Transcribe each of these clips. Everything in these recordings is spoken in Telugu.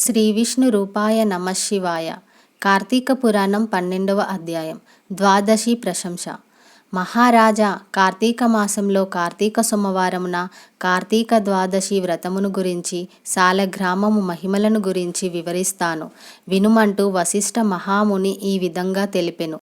శ్రీ విష్ణు రూపాయ నమ శివాయ. కార్తీక పురాణం పన్నెండవ అధ్యాయం. ద్వాదశి ప్రశంస. మహారాజా కార్తీక మాసంలో కార్తీక సోమవారమున కార్తీక ద్వాదశి వ్రతమును గురించి సాలగ్రామము మహిమలను గురించి వివరిస్తాను. వినుమంటూ వశిష్ఠ మహాముని ఈ విధంగా తెలిపెను.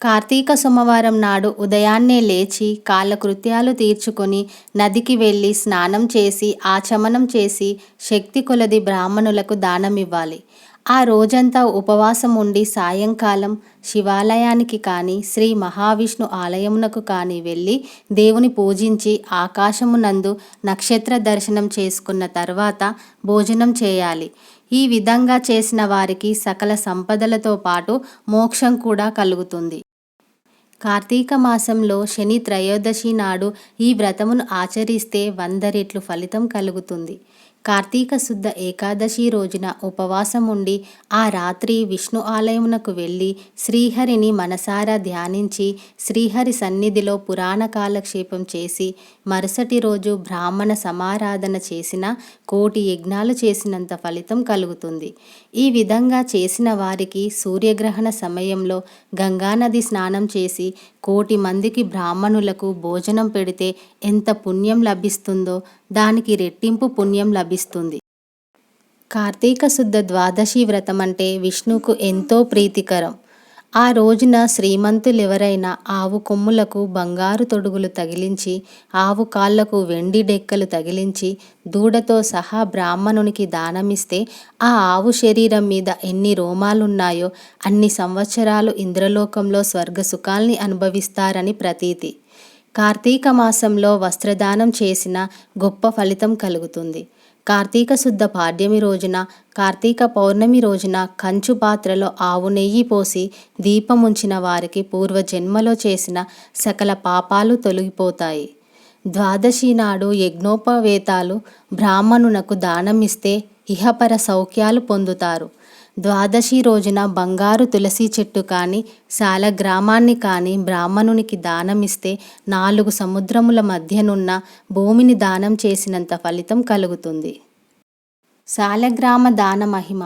కార్తీక సోమవారం నాడు ఉదయాన్నే లేచి కాలకృత్యాలు తీర్చుకొని నదికి వెళ్ళి స్నానం చేసి ఆచమనం చేసి శక్తి కొలది బ్రాహ్మణులకు దానమివ్వాలి. ఆ రోజంతా ఉపవాసం ఉండి సాయంకాలం శివాలయానికి కానీ శ్రీ మహావిష్ణు ఆలయమునకు కానీ వెళ్ళి దేవుని పూజించి ఆకాశమునందు నక్షత్ర దర్శనం చేసుకున్న తర్వాత భోజనం చేయాలి. ఈ విధంగా చేసిన వారికి సకల సంపదలతో పాటు మోక్షం కూడా కలుగుతుంది. కార్తీక మాసంలో శని త్రయోదశి నాడు ఈ వ్రతమును ఆచరిస్తే వంద రెట్లు ఫలితం కలుగుతుంది. కార్తీక శుద్ధ ఏకాదశి రోజున ఉపవాసం ఉండి ఆ రాత్రి విష్ణు ఆలయమునకు వెళ్ళి శ్రీహరిని మనసారా ధ్యానించి శ్రీహరి సన్నిధిలో పురాణ కాలక్షేపం చేసి మరుసటి రోజు బ్రాహ్మణ సమారాధన చేసిన కోటి యజ్ఞాలు చేసినంత ఫలితం కలుగుతుంది. ఈ విధంగా చేసిన వారికి సూర్యగ్రహణ సమయంలో గంగానది స్నానం చేసి కోటి మందికి బ్రాహ్మణులకు భోజనం పెడితే ఎంత పుణ్యం లభిస్తుందో దానికి రెట్టింపు పుణ్యం లభిస్తుంది. కార్తీక శుద్ధ ద్వాదశి వ్రతం అంటే విష్ణుకు ఎంతో ప్రీతికరం. ఆ రోజున శ్రీమంతులెవరైనా ఆవు కొమ్ములకు బంగారు తొడుగులు తగిలించి ఆవు కాళ్ళకు వెండి డెక్కలు తగిలించి దూడతో సహా బ్రాహ్మణునికి దానమిస్తే ఆ ఆవు శరీరం మీద ఎన్ని రోమాలున్నాయో అన్ని సంవత్సరాలు ఇంద్రలోకంలో స్వర్గ సుఖాల్ని అనుభవిస్తారని ప్రతీతి. కార్తీక మాసంలో వస్త్రదానం చేసిన గొప్ప ఫలితం కలుగుతుంది. కార్తీక శుద్ధ పాడ్యమి రోజున కార్తీక పౌర్ణమి రోజున కంచు పాత్రలో ఆవు నెయ్యి పోసి దీపముంచిన వారికి పూర్వజన్మలో చేసిన సకల పాపాలు తొలగిపోతాయి. ద్వాదశి నాడు యజ్ఞోపవేతాలు బ్రాహ్మణునకు దానమిస్తే ఇహపర సౌఖ్యాలు పొందుతారు. ద్వాదశి రోజున బంగారు తులసి చెట్టు కానీ శాల గ్రామాన్ని కానీ బ్రాహ్మణునికి దానమిస్తే నాలుగు సముద్రముల మధ్యనున్న భూమిని దానం చేసినంత ఫలితం కలుగుతుంది. శాలగ్రామ దాన మహిమ.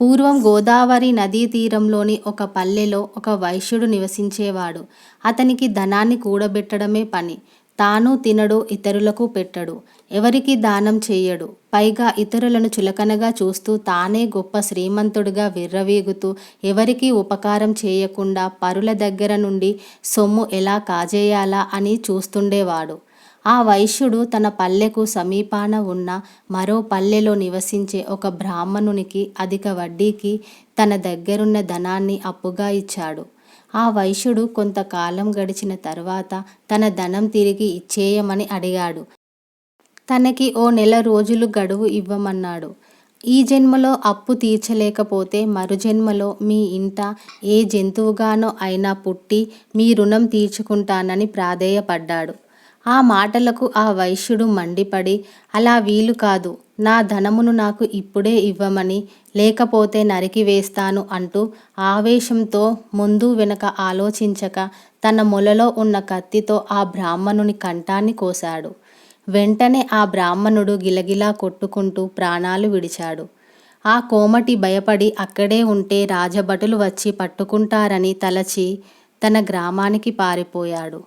పూర్వం గోదావరి నదీ తీరంలోని ఒక పల్లెలో ఒక వైశ్యుడు నివసించేవాడు. అతనికి ధనాన్ని కూడబెట్టడమే పని. తాను తినడు ఇతరులకు పెట్టడు. ఎవరికి దానం చేయడు పైగా ఇతరులను చులకనగా చూస్తూ తానే గొప్ప శ్రీమంతుడిగా విర్రవీగుతూ ఎవరికీ ఉపకారం చేయకుండా పరుల దగ్గర నుండి సొమ్ము ఎలా కాజేయాలా అని చూస్తుండేవాడు. ఆ వైశ్యుడు తన పల్లెకు సమీపాన ఉన్న మరో పల్లెలో నివసించే ఒక బ్రాహ్మణునికి అధిక వడ్డీకి తన దగ్గరున్న ధనాన్ని అప్పుగా ఇచ్చాడు. ఆ వైశ్యుడు కొంతకాలం గడిచిన తరువాత తన ధనం తిరిగి ఇచ్చేయమని అడిగాడు. తనకి ఓ నెల రోజులు గడువు ఇవ్వమన్నాడు. ఈ జన్మలో అప్పు తీర్చలేకపోతే మరు జన్మలో మీ ఇంట ఏ జంతువుగానో అయినా పుట్టి మీ రుణం తీర్చుకుంటానని ప్రాధేయపడ్డాడు. ఆ మాటలకు ఆ వైశ్యుడు మండిపడి అలా వీలు కాదు. నా ధనమును నాకు ఇప్పుడే ఇవ్వమని లేకపోతే నరికి వేస్తాను అంటూ ఆవేశంతో ముందు వెనక ఆలోచించక తన మొలలో ఉన్న కత్తితో ఆ బ్రాహ్మణుని కంఠాన్ని కోశాడు. వెంటనే ఆ బ్రాహ్మణుడు గిలగిలా కొట్టుకుంటూ ప్రాణాలు విడిచాడు. ఆ కోమటి భయపడి అక్కడే ఉంటే రాజభటులు వచ్చి పట్టుకుంటారని తలచి తన గ్రామానికి పారిపోయాడు.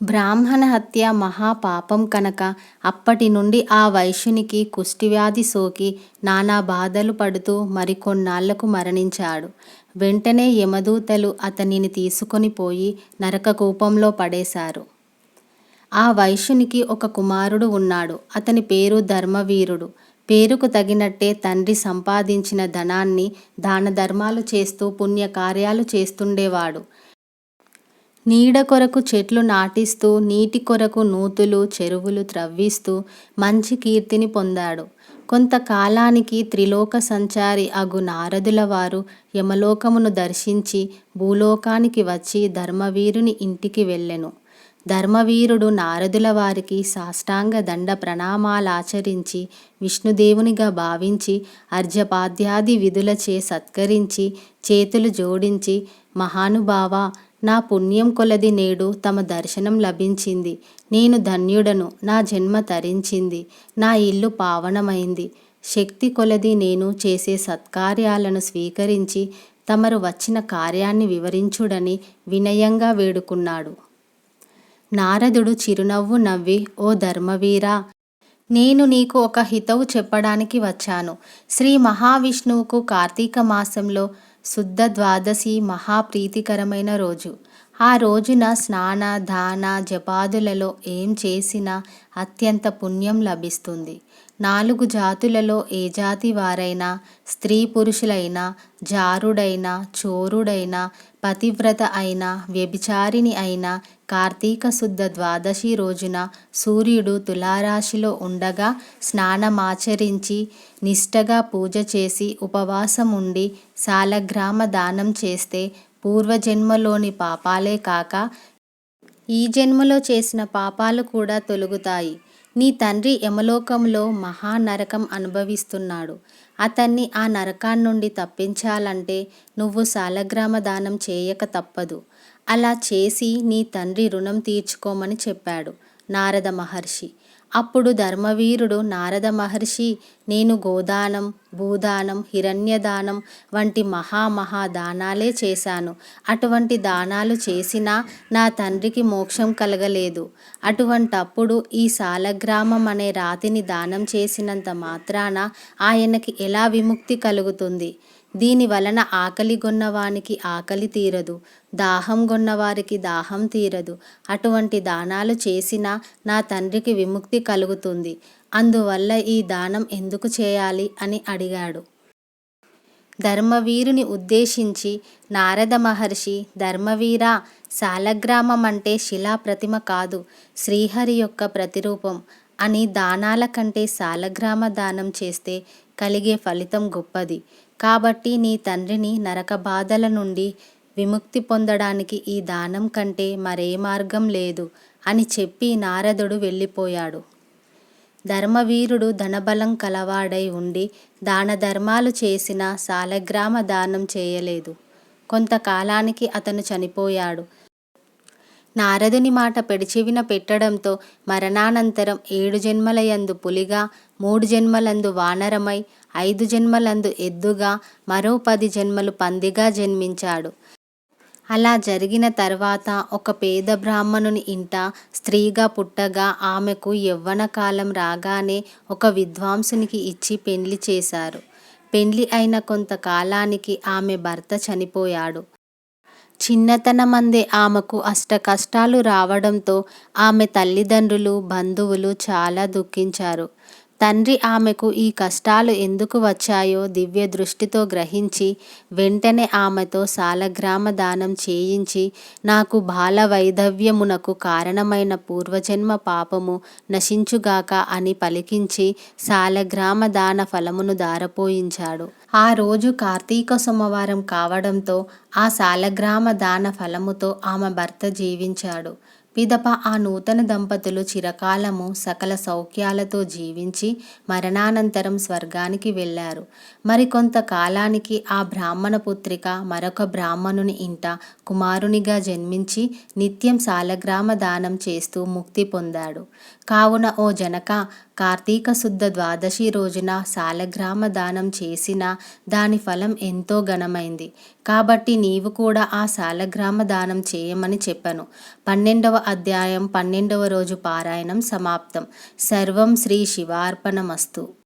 బ్రాహ్మణ హత్య మహాపాపం కనుక అప్పటి నుండి ఆ వైశ్యునికి కుష్టివ్యాధి సోకి నానా బాధలు పడుతూ మరికొన్నాళ్ళకు మరణించాడు. వెంటనే యమదూతలు అతనిని తీసుకొని పోయి నరక కూపంలో పడేశారు. ఆ వైశ్యునికి ఒక కుమారుడు ఉన్నాడు. అతని పేరు ధర్మవీరుడు. పేరుకు తగినట్టే తండ్రి సంపాదించిన ధనాన్ని దాన ధర్మాలు చేస్తూ పుణ్యకార్యాలు చేస్తుండేవాడు. నీడ కొరకు చెట్లు నాటిస్తూ నీటి కొరకు నూతులు చెరువులు త్రవ్విస్తూ మంచి కీర్తిని పొందాడు. కొంతకాలానికి త్రిలోక సంచారి అగు నారదుల వారు యమలోకమును దర్శించి భూలోకానికి వచ్చి ధర్మవీరుని ఇంటికి వెళ్ళెను. ధర్మవీరుడు నారదుల వారికి సాష్టాంగ దండ ప్రణామాలాచరించి విష్ణుదేవునిగా భావించి అర్జపాద్యాది విధులచే సత్కరించి చేతులు జోడించి మహానుభావ నా పుణ్యం కొలది నేడు తమ దర్శనం లభించింది. నేను ధన్యుడను నా జన్మ తరించింది నా ఇల్లు పావనమైంది. శక్తి కొలది నేను చేసే సత్కార్యాలను స్వీకరించి తమరు వచ్చిన కార్యాన్ని వివరించుడని వినయంగా వేడుకున్నాడు. నారదుడు చిరునవ్వు నవ్వి ఓ ధర్మవీరా నేను నీకు ఒక హితవు చెప్పడానికి వచ్చాను. శ్రీ మహావిష్ణువుకు కార్తీక మాసంలో శుద్ధ ద్వాదశి మహాప్రీతికరమైన రోజు. ఆ రోజున స్నాన దాన జపాదులలో ఏం చేసినా అత్యంత పుణ్యం లభిస్తుంది. నాలుగు జాతులలో ఏ జాతి వారైనా స్త్రీ పురుషులైనా జారుడైనా చోరుడైనా పతివ్రత అయినా వ్యభిచారిణి అయినా కార్తీక శుద్ధ ద్వాదశి రోజున సూర్యుడు తులారాశిలో ఉండగా స్నానమాచరించి నిష్టగా పూజ చేసి ఉపవాసం ఉండి సాలగ్రామ దానం చేస్తే పూర్వజన్మలోని పాపాలే కాక ఈ జన్మలో చేసిన పాపాలు కూడా తొలుగుతాయి. నీ తండ్రి యమలోకంలో మహానరకం అనుభవిస్తున్నాడు. అతన్ని ఆ నరకాన్నుండి తప్పించాలంటే నువ్వు సాలగ్రామ దానం చేయక తప్పదు. అలా చేసి నీ తండ్రి రుణం తీర్చుకోమని చెప్పాడు నారద మహర్షి. అప్పుడు ధర్మవీరుడు నారద మహర్షి నేను గోదానం భూదానం హిరణ్యదానం వంటి మహామహాదానాలే చేశాను. అటువంటి దానాలు చేసినా నా తండ్రికి మోక్షం కలగలేదు. అటువంటప్పుడు ఈ సాలగ్రామం అనే రాతిని దానం చేసినంత మాత్రాన ఆయనకి ఎలా విముక్తి కలుగుతుంది? దీని వలన ఆకలి గొన్నవానికి ఆకలి తీరదు దాహం గొన్నవారికి దాహం తీరదు. అటువంటి దానాలు చేసినా నా తండ్రికి విముక్తి కలుగుతుంది. అందువల్ల ఈ దానం ఎందుకు చేయాలి? అని అడిగాడు. ధర్మవీరుని ఉద్దేశించి నారద మహర్షి ధర్మవీర శాలగ్రామం అంటే శిలా ప్రతిమ కాదు శ్రీహరి యొక్క ప్రతిరూపం అని దానాల కంటే శాలగ్రామ దానం చేస్తే కలిగే ఫలితం గొప్పది. కాబట్టి నీ తండ్రిని నరక బాధల నుండి విముక్తి పొందడానికి ఈ దానం కంటే మరే మార్గం లేదు అని చెప్పి నారదుడు వెళ్ళిపోయాడు. ధర్మవీరుడు ధనబలం కలవాడై ఉండి దాన ధర్మాలు చేసిన సాలగ్రామ దానం చేయలేదు. కొంతకాలానికి అతను చనిపోయాడు. నారదుని మాట పెడిచివిన పెట్టడంతో మరణానంతరం ఏడు జన్మలయందు పులిగా మూడు జన్మలందు వానరమై ఐదు జన్మలందు ఎద్దుగా మరో పది జన్మలు పందిగా జన్మించాడు. అలా జరిగిన తర్వాత ఒక పేద బ్రాహ్మణుని ఇంట స్త్రీగా పుట్టగా ఆమెకు యవ్వన కాలం రాగానే ఒక విద్వాంసునికి ఇచ్చి పెండ్లి చేశారు. పెండ్లి అయిన కొంతకాలానికి ఆమె భర్త చనిపోయాడు. చిన్నతనమందే ఆమెకు అష్ట కష్టాలు రావడంతో ఆమె తల్లిదండ్రులు బంధువులు చాలా దుఃఖించారు. తండ్రి ఆమెకు ఈ కష్టాలు ఎందుకు వచ్చాయో దివ్య దృష్టితో గ్రహించి వెంటనే ఆమెతో సాలగ్రామ దానం చేయించి నాకు బాల వైధవ్యమునకు కారణమైన పూర్వజన్మ పాపము నశించుగాక అని పలికించి సాలగ్రామ దాన ఫలమును దారపోయించాడు. ఆ రోజు కార్తీక సోమవారం కావడంతో ఆ సాలగ్రామ దాన ఫలముతో ఆమె భర్త జీవించాడు. పిదప ఆ నూతన దంపతులు చిరకాలము సకల సౌఖ్యాలతో జీవించి మరణానంతరం స్వర్గానికి వెళ్ళారు. మరికొంత కాలానికి ఆ బ్రాహ్మణ పుత్రిక మరొక బ్రాహ్మణుని ఇంట కుమారునిగా జన్మించి నిత్యం సాలగ్రామ దానం చేస్తూ ముక్తి పొందాడు. కావున ఓ జనక కార్తీక శుద్ధ ద్వాదశి రోజున సాలగ్రామ దానం చేసిన దాని ఫలం ఎంతో ఘనమైంది. కాబట్టి నీవు కూడా ఆ సాలగ్రామ దానం చేయమని చెప్పను. పన్నెండవ అధ్యాయం పన్నెండవ రోజు పారాయణం సమాప్తం. సర్వం శ్రీ శివార్పణమస్తు.